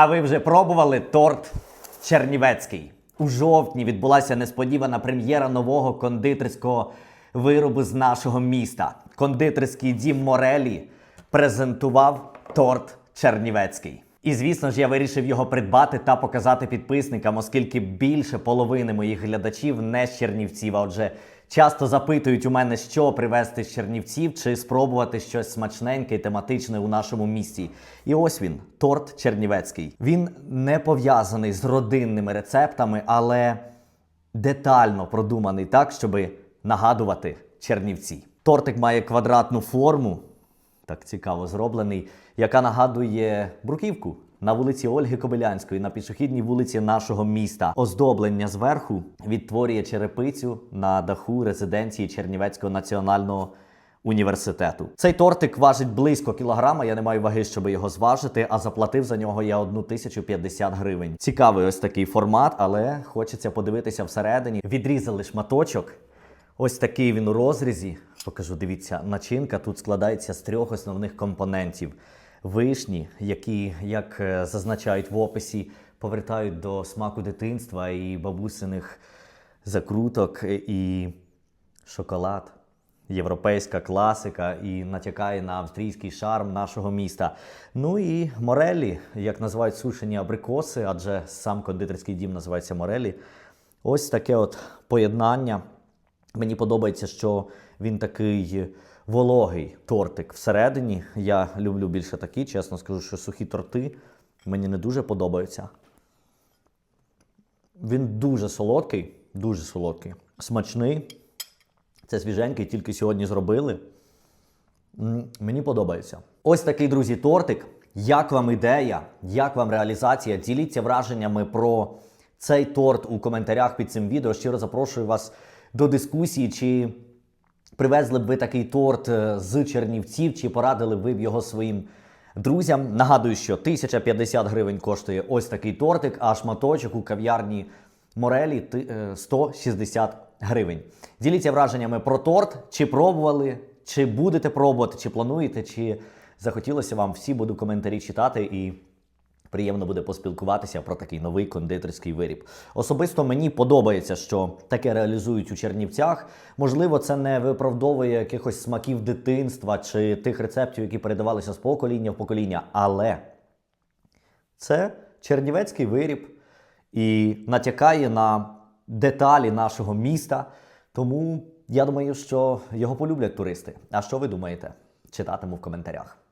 А ви вже пробували торт Чернівецький? У жовтні відбулася несподівана прем'єра нового кондитерського виробу з нашого міста. Кондитерський дім Морелі презентував торт Чернівецький. І звісно ж, я вирішив його придбати та показати підписникам, оскільки більше половини моїх глядачів не з Чернівців. А отже, часто запитують у мене, що привезти з Чернівців, чи спробувати щось смачненьке і тематичне у нашому місті. І ось він, торт Чернівецький. Він не пов'язаний з родинними рецептами, але детально продуманий так, щоб нагадувати Чернівці. Тортик має квадратну форму, так цікаво зроблений, яка нагадує бруківку на вулиці Ольги Кобилянської на пішохідній вулиці нашого міста. Оздоблення зверху відтворює черепицю на даху резиденції Чернівецького національного університету. Цей тортик важить близько кілограма. Я не маю ваги, щоб його зважити, а заплатив за нього я 1050 гривень. Цікавий ось такий формат, але хочеться подивитися всередині. Відрізали шматочок. Ось такий він у розрізі. Покажу, дивіться, начинка тут складається з трьох основних компонентів: вишні, які, як е, зазначають в описі, повертають до смаку дитинства і бабусиних закруток, е, і шоколад. Європейська класика і натякає на австрійський шарм нашого міста. Ну і морелі, як називають сушені абрикоси, адже сам кондитерський дім називається Морелі. Ось таке от поєднання. Мені подобається, що він такий вологий тортик всередині. Я люблю більше такі, чесно скажу, що сухі торти мені не дуже подобаються. Він дуже солодкий, дуже солодкий, смачний. Це свіженький, тільки сьогодні зробили. Мені подобається. Ось такий, друзі, тортик. Як вам ідея? Як вам реалізація? Діліться враженнями про цей торт у коментарях під цим відео. Щиро запрошую вас до дискусії, чи привезли б ви такий торт е, з Чернівців, чи порадили б ви його своїм друзям. Нагадую, що 1050 гривень коштує ось такий тортик, а шматочок у кав'ярні Морелі ти- е, 160 гривень. Діліться враженнями про торт, чи пробували, чи будете пробувати, чи плануєте, чи захотілося вам всі буду коментарі читати і. Приємно буде поспілкуватися про такий новий кондитерський виріб. Особисто мені подобається, що таке реалізують у Чернівцях. Можливо, це не виправдовує якихось смаків дитинства чи тих рецептів, які передавалися з покоління в покоління, але це чернівецький виріб і натякає на деталі нашого міста. Тому я думаю, що його полюблять туристи. А що ви думаєте? Читатиму в коментарях.